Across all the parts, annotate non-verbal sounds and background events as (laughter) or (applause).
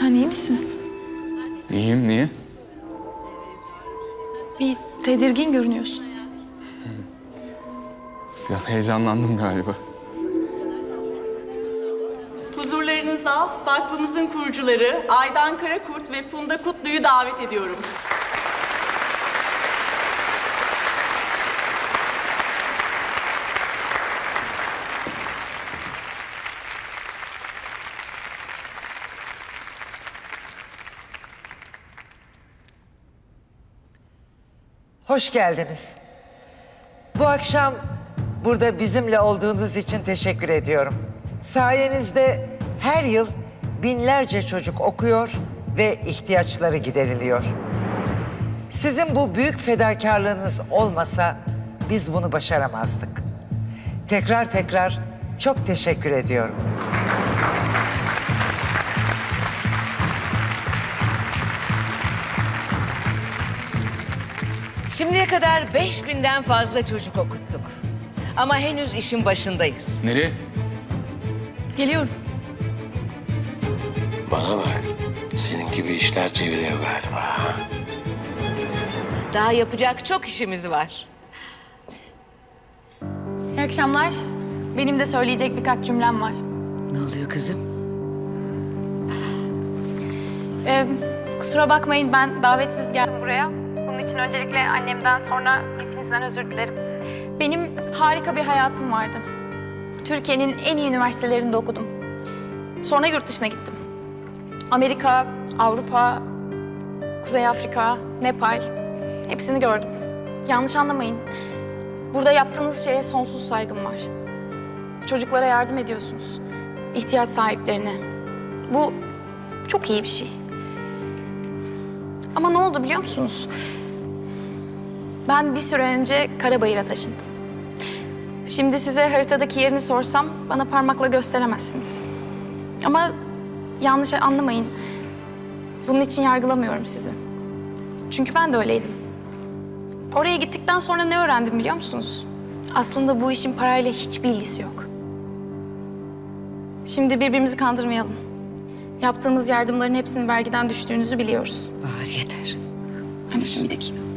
Sen iyi misin? İyiyim, niye? Bir tedirgin görünüyorsun. Biraz heyecanlandım galiba. Huzurlarınıza vakfımızın kurucuları Aydan Karakurt ve Funda Kutlu'yu davet ediyorum. Hoş geldiniz. Bu akşam burada bizimle olduğunuz için teşekkür ediyorum. Sayenizde her yıl binlerce çocuk okuyor ve ihtiyaçları gideriliyor. Sizin bu büyük fedakarlığınız olmasa biz bunu başaramazdık. Tekrar tekrar çok teşekkür ediyorum. Şimdiye kadar 5000'den fazla çocuk okuttuk. Ama henüz işin başındayız. Nereye? Geliyorum. Bana bak. Senin gibi işler çeviriyor galiba. Daha yapacak çok işimiz var. İyi akşamlar. Benim de söyleyecek birkaç cümlem var. Ne oluyor kızım? Ee, kusura bakmayın ben davetsiz geldim buraya. İçin öncelikle annemden sonra hepinizden özür dilerim. Benim harika bir hayatım vardı. Türkiye'nin en iyi üniversitelerinde okudum. Sonra yurt dışına gittim. Amerika, Avrupa, Kuzey Afrika, Nepal hepsini gördüm. Yanlış anlamayın. Burada yaptığınız şeye sonsuz saygım var. Çocuklara yardım ediyorsunuz. ihtiyaç sahiplerine. Bu çok iyi bir şey. Ama ne oldu biliyor musunuz? Ben bir süre önce Karabayır'a taşındım. Şimdi size haritadaki yerini sorsam bana parmakla gösteremezsiniz. Ama yanlış anlamayın. Bunun için yargılamıyorum sizi. Çünkü ben de öyleydim. Oraya gittikten sonra ne öğrendim biliyor musunuz? Aslında bu işin parayla hiçbir ilgisi yok. Şimdi birbirimizi kandırmayalım. Yaptığımız yardımların hepsinin vergiden düştüğünüzü biliyoruz. Bahar yeter. Anneciğim bir dakika.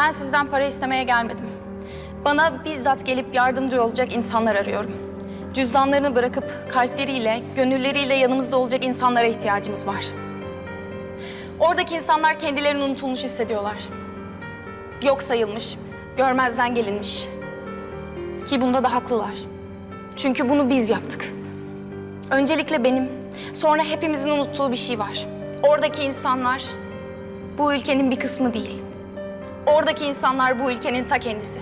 Ben sizden para istemeye gelmedim. Bana bizzat gelip yardımcı olacak insanlar arıyorum. Cüzdanlarını bırakıp kalpleriyle, gönülleriyle yanımızda olacak insanlara ihtiyacımız var. Oradaki insanlar kendilerini unutulmuş hissediyorlar. Yok sayılmış, görmezden gelinmiş. Ki bunda da haklılar. Çünkü bunu biz yaptık. Öncelikle benim, sonra hepimizin unuttuğu bir şey var. Oradaki insanlar bu ülkenin bir kısmı değil. Oradaki insanlar bu ülkenin ta kendisi.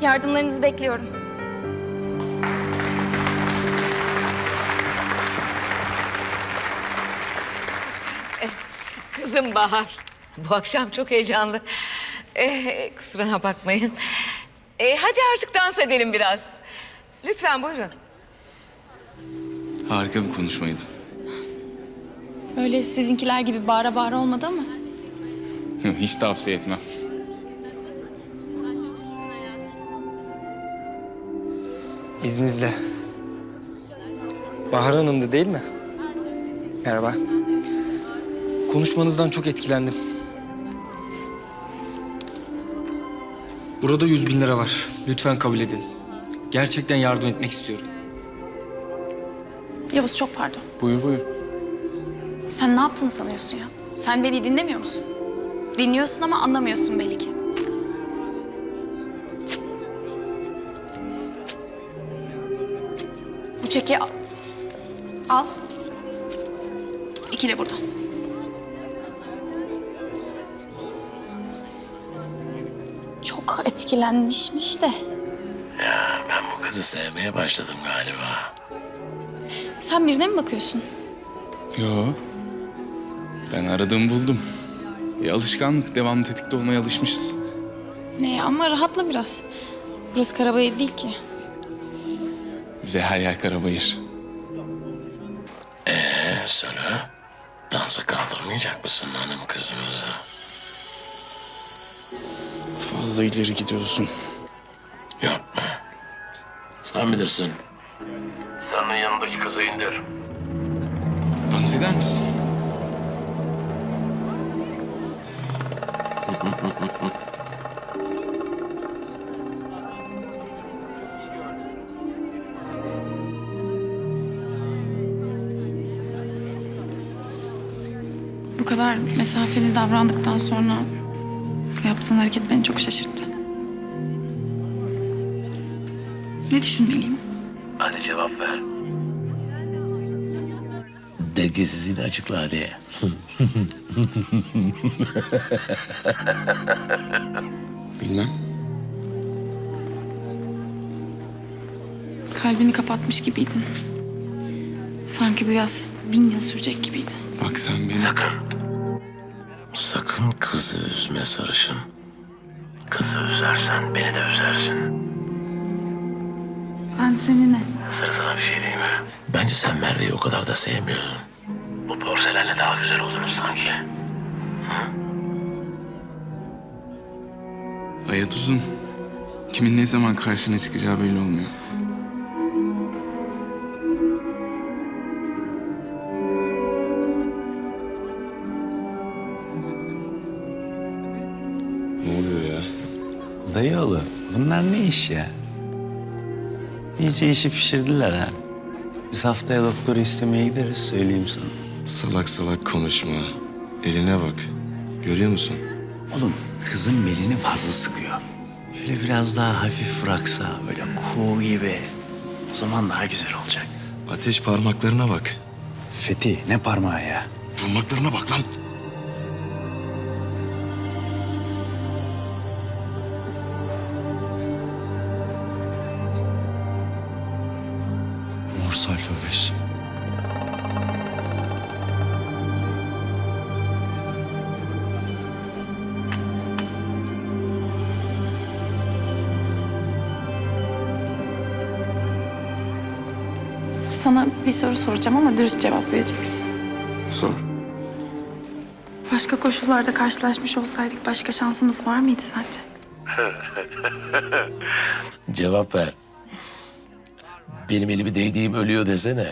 Yardımlarınızı bekliyorum. Kızım Bahar. Bu akşam çok heyecanlı. Ee, kusura bakmayın. Ee, hadi artık dans edelim biraz. Lütfen buyurun. Harika bir konuşmaydı. Öyle sizinkiler gibi bağıra bağıra olmadı ama. Hiç tavsiye etmem. İzninizle. Bahar Hanım'dı değil mi? Merhaba. Konuşmanızdan çok etkilendim. Burada yüz bin lira var. Lütfen kabul edin. Gerçekten yardım etmek istiyorum. Yavuz çok pardon. Buyur buyur. Sen ne yaptığını sanıyorsun ya? Sen beni dinlemiyor musun? Dinliyorsun ama anlamıyorsun belli ki. Bu çeki al. Al. İki de buradan. Çok etkilenmişmiş de. Ben bu kızı sevmeye başladım galiba. Sen birine mi bakıyorsun? Yo. Ben aradığımı buldum. E, alışkanlık. Devamlı tetikte olmaya alışmışız. Ne ama rahatla biraz. Burası Karabayır değil ki. Bize her yer karabayır. Ee Sarı, dansa kaldırmayacak mısın hanım kızımızı? Fazla ileri gidiyorsun. Yapma. Sen bilirsin. kızı indir. Dans eder misin? Bu kadar mesafeli davrandıktan sonra yaptığın hareket beni çok şaşırttı. Ne düşünmeliyim? Hadi cevap ver. Dengesizliğini açıkla hadi. (laughs) Bilmem. Kalbini kapatmış gibiydin. Sanki bu yaz bin yıl sürecek gibiydi. Bak sen beni... Sakın. Sakın kızı üzme sarışın. Kızı üzersen beni de üzersin. Ben seninle. Sarı sana bir şey diyeyim mi? Bence sen Merve'yi o kadar da sevmiyorsun. Bu porselenle daha güzel oldunuz sanki. Hayat uzun. Kimin ne zaman karşına çıkacağı belli olmuyor. Ne oluyor ya? Dayıoğlu bunlar ne iş ya? İyice işi pişirdiler ha. Biz haftaya doktoru istemeye gideriz söyleyeyim sana. Salak salak konuşma. Eline bak. Görüyor musun? Oğlum kızın belini fazla sıkıyor. Şöyle biraz daha hafif bıraksa böyle kuğu gibi. O zaman daha güzel olacak. Ateş parmaklarına bak. Fethi ne parmağı ya? Parmaklarına bak lan. Sana bir soru soracağım ama dürüst cevap vereceksin. Sor. Başka koşullarda karşılaşmış olsaydık başka şansımız var mıydı sence? (laughs) Cevap ver. Benim elimi değdiğim ölüyor desene.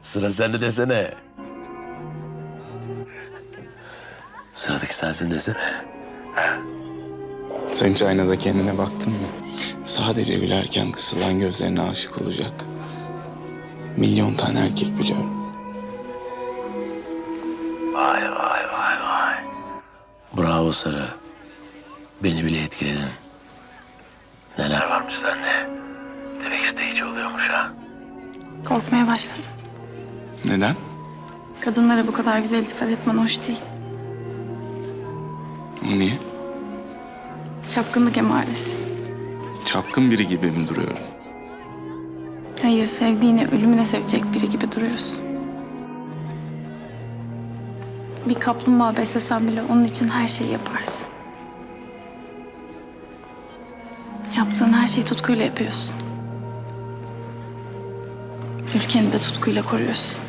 Sıra sende desene. Sıradaki sensin desene. Sen hiç aynada kendine baktın mı? Sadece gülerken kısılan gözlerine aşık olacak. Milyon tane erkek biliyorum. Vay vay vay vay. Bravo Sarı. Beni bile etkiledin. Neler varmış sende? Demek isteyici oluyormuş ha. Korkmaya başladım. Neden? Kadınlara bu kadar güzel iltifat etmen hoş değil. O niye? Çapkınlık emaresi. Çapkın biri gibi mi duruyorum? Hayır, sevdiğini ölümüne sevecek biri gibi duruyorsun. Bir kaplumbağa beslesen bile onun için her şeyi yaparsın. Yaptığın her şeyi tutkuyla yapıyorsun. Ülkeni de tutkuyla koruyorsun.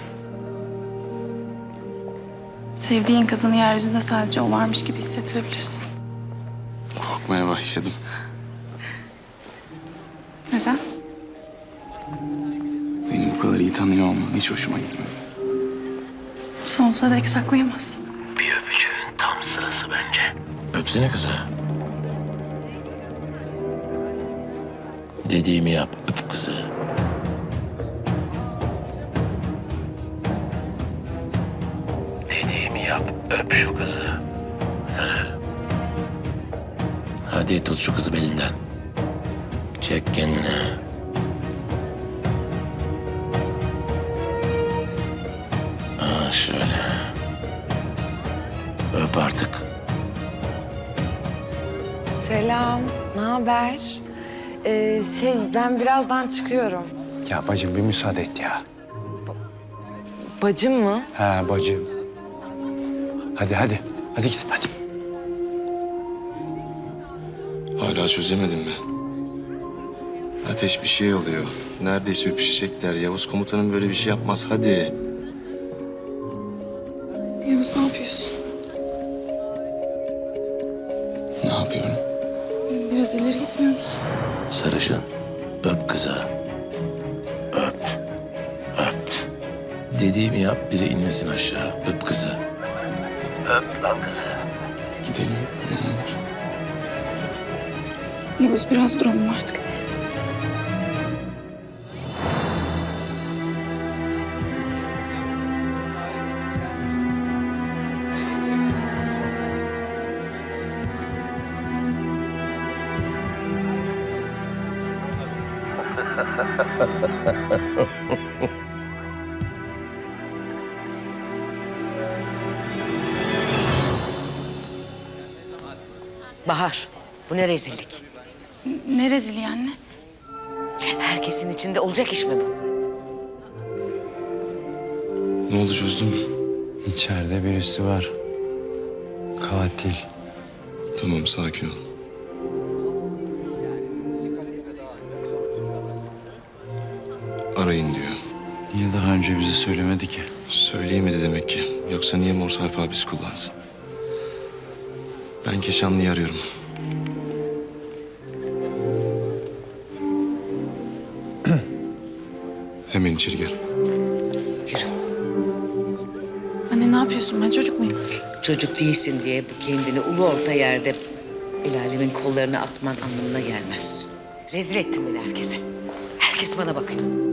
Sevdiğin kadını yeryüzünde sadece o varmış gibi hissettirebilirsin. Korkmaya başladım. Neden? Tanıyor olman hiç hoşuma gitmedi. Sonsuza dek saklayamazsın. Bir öpücüğün tam sırası bence. Öpsene kızı. Dediğimi yap, öp kızı. Dediğimi yap, öp şu kızı. Sarı. Hadi tut şu kızı belinden. Çek kendine. Selam, ne haber? Ee, şey, ben birazdan çıkıyorum. Ya bacım bir müsaade et ya. Bacım mı? Ha bacım. Hadi hadi. Hadi git hadi. Hala çözemedim mi? Ateş bir şey oluyor. Neredeyse öpüşecekler. Yavuz komutanım böyle bir şey yapmaz. Hadi. Yavuz ne yapıyorsun? Ne yapıyorum? Biraz ileri gitmiyor musun? Sarışın. Öp kızı. Öp. Öp. Dediğimi yap biri inmesin aşağı. Öp kızı. Öp lan kızı. Gidelim ne olur. Yavuz biraz duralım artık. Bahar, bu ne rezillik? Ne rezili anne? Herkesin içinde olacak iş mi bu? Ne oldu çözdün mü? İçeride birisi var. Katil. Tamam sakin ol. Önce bize söylemedi ki? Söyleyemedi demek ki. Yoksa niye Morse alfabesi kullansın? Ben Keşanlı'yı arıyorum. (clears throat) Hemen içeri gel. Anne ne yapıyorsun ben çocuk muyum? Çocuk değilsin diye bu kendini ulu orta yerde el alemin kollarına atman anlamına gelmez. Rezil ettin beni herkese. Herkes bana bakıyor.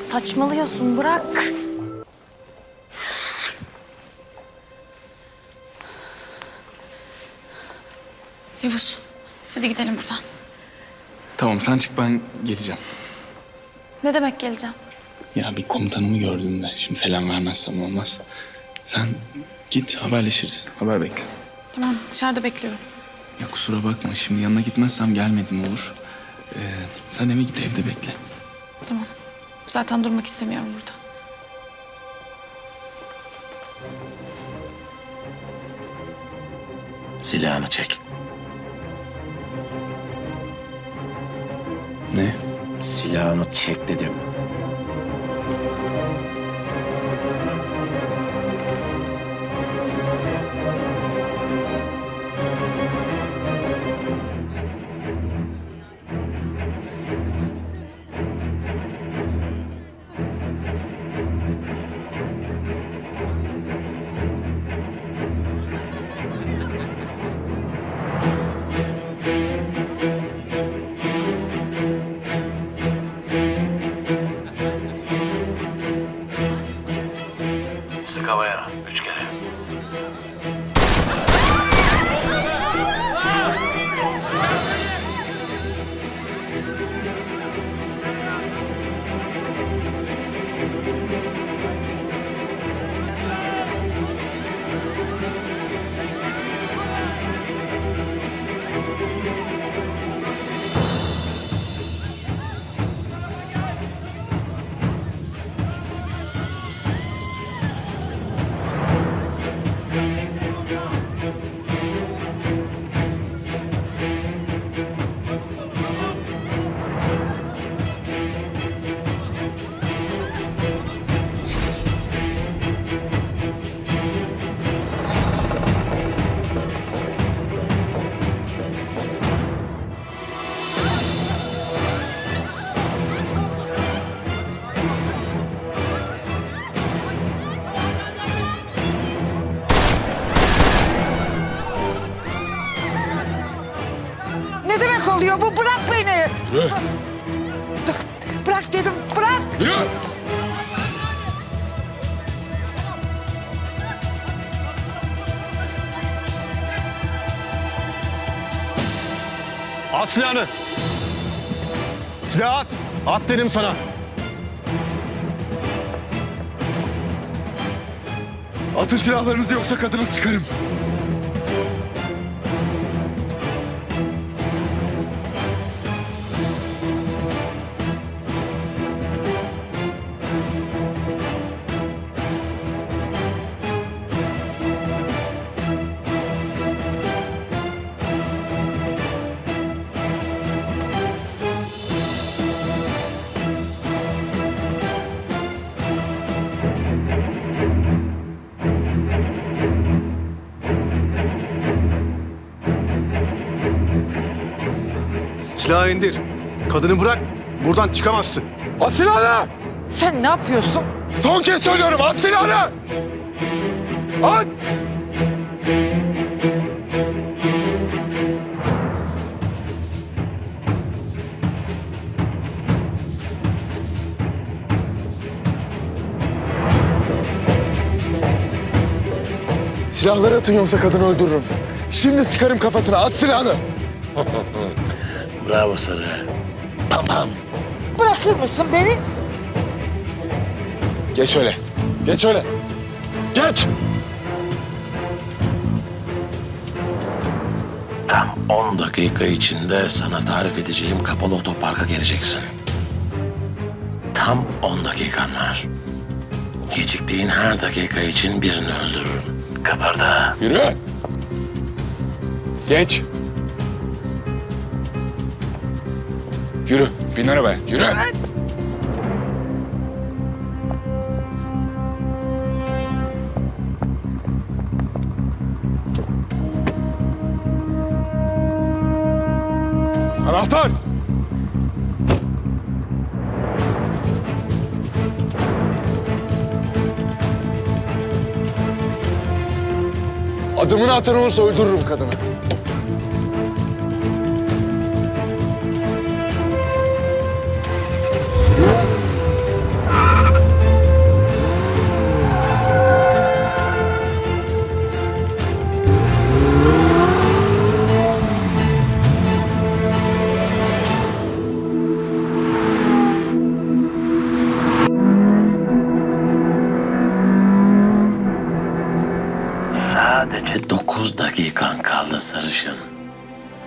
Saçmalıyorsun bırak. Yavuz hadi gidelim buradan. Tamam sen çık ben geleceğim. Ne demek geleceğim? Ya bir komutanımı gördüm de şimdi selam vermezsem olmaz. Sen git haberleşiriz. Haber bekle. Tamam dışarıda bekliyorum. Ya kusura bakma şimdi yanına gitmezsem gelmedin olur. Ee, sen eve git evde bekle. Tamam. Zaten durmak istemiyorum burada. Silahını çek. Ne? Silahını çek dedim. Beni. Bırak dedim, bırak. At silahını. Silah at. At dedim sana. Atın silahlarınızı yoksa kadını sıkarım. Silahı indir. Kadını bırak. Buradan çıkamazsın. At silahını. Sen ne yapıyorsun? Son kez söylüyorum at silahını! At! Silahları atın yoksa kadını öldürürüm. Şimdi sıkarım kafasına. At silahını. (laughs) Bravo Sarı. Pam pam. Bırakır mısın beni? Geç şöyle. Geç şöyle. Geç. Tam 10 dakika içinde sana tarif edeceğim kapalı otoparka geleceksin. Tam 10 dakikan var. Geciktiğin her dakika için birini öldürürüm. Kaparda. Yürü. Geç. Yürü. Bin arabaya. Yürü. Anahtar. Adımını atan olursa öldürürüm kadını.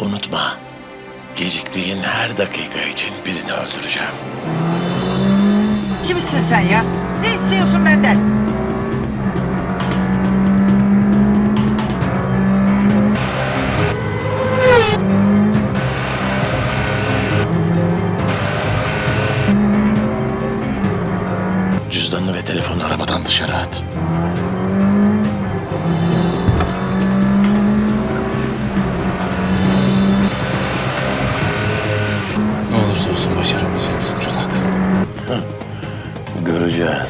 Unutma. Geciktiğin her dakika için birini öldüreceğim. Kimsin sen ya? Ne istiyorsun benden?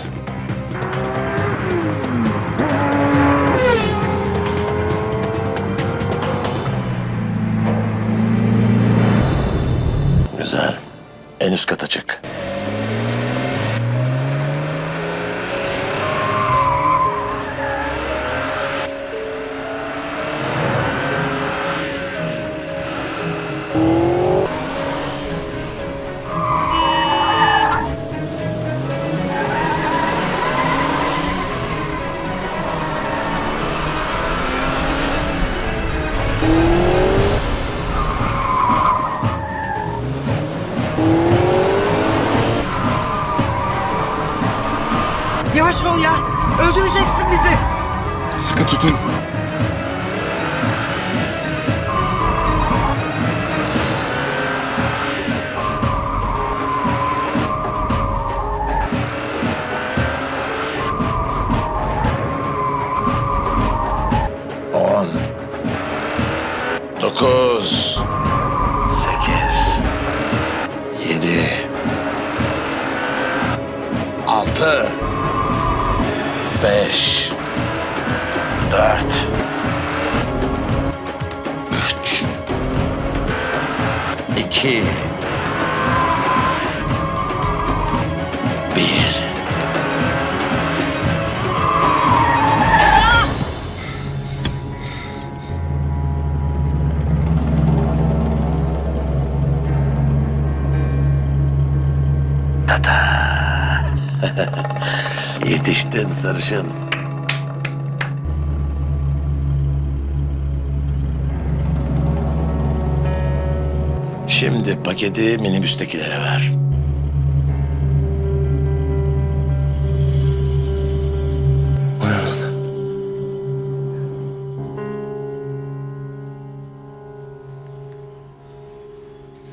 Göreceğiz. Güzel. En üst kata çık. Öldüreceksin bizi. Sıkı tutun. İki. Bir. (laughs) Yetiştin sarışın. Şimdi paketi minibüstekilere ver.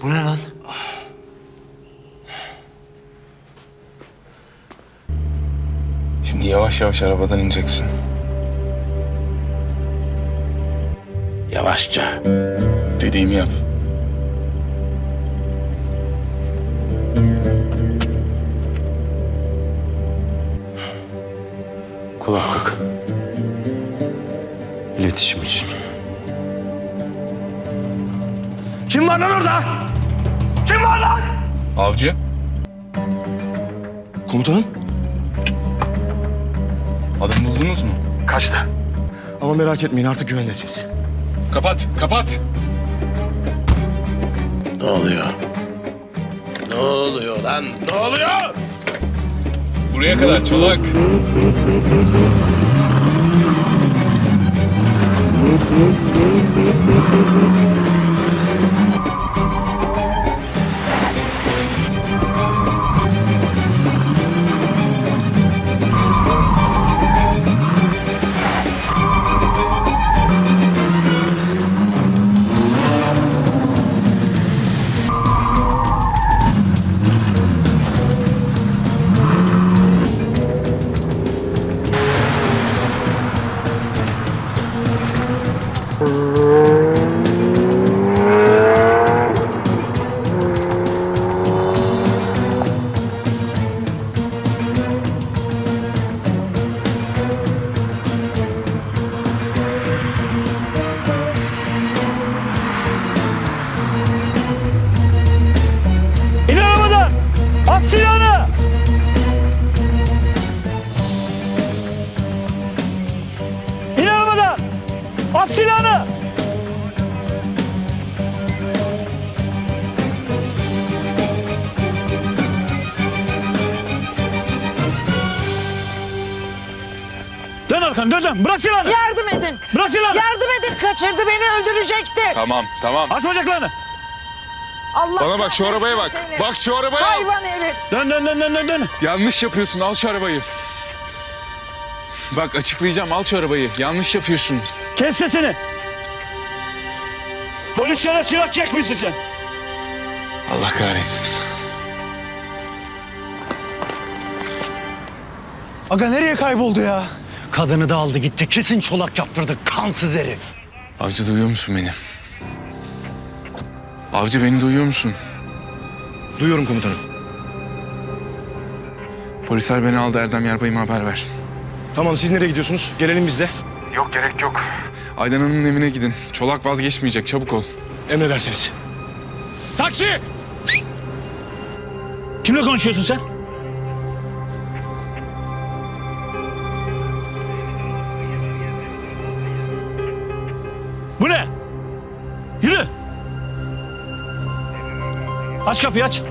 Bu ne lan? Şimdi yavaş yavaş arabadan ineceksin. Yavaşça. Dediğimi yap. Kulaklık. İletişim için. Kim var lan orada? Avcı. Komutanım. Adamı buldunuz mu? Kaçtı. Ama merak etmeyin artık güvendesiniz. Kapat, kapat. Ne oluyor? Ne oluyor lan? Ne oluyor? Buraya kadar çolak. Dön arkanı dön dön. Bırak silahını. Yardım edin. Bırak silahını. Yardım edin. Kaçırdı beni öldürecekti. Tamam, tamam. Aç bacaklarını. Allah Bana bak şu arabaya bak. seni. Bak şu arabaya. Hayvan herif. Dön dön dön dön dön. dön. Yanlış yapıyorsun. Al şu arabayı. Bak açıklayacağım. Al şu arabayı. Yanlış yapıyorsun. Kes sesini. Polislere silah çekmişsin sen. Allah kahretsin. Aga nereye kayboldu ya? Kadını da aldı gitti. Kesin çolak yaptırdı. Kansız herif. Avcı duyuyor musun beni? Avcı beni duyuyor musun? Duyuyorum komutanım. Polisler beni aldı Erdem Yarbay'ıma haber ver. Tamam siz nereye gidiyorsunuz? Gelelim biz de. Aydan Hanım'ın evine gidin. Çolak vazgeçmeyecek. Çabuk ol. Emredersiniz. Taksi! Kimle konuşuyorsun sen? Aç kapıyı aç.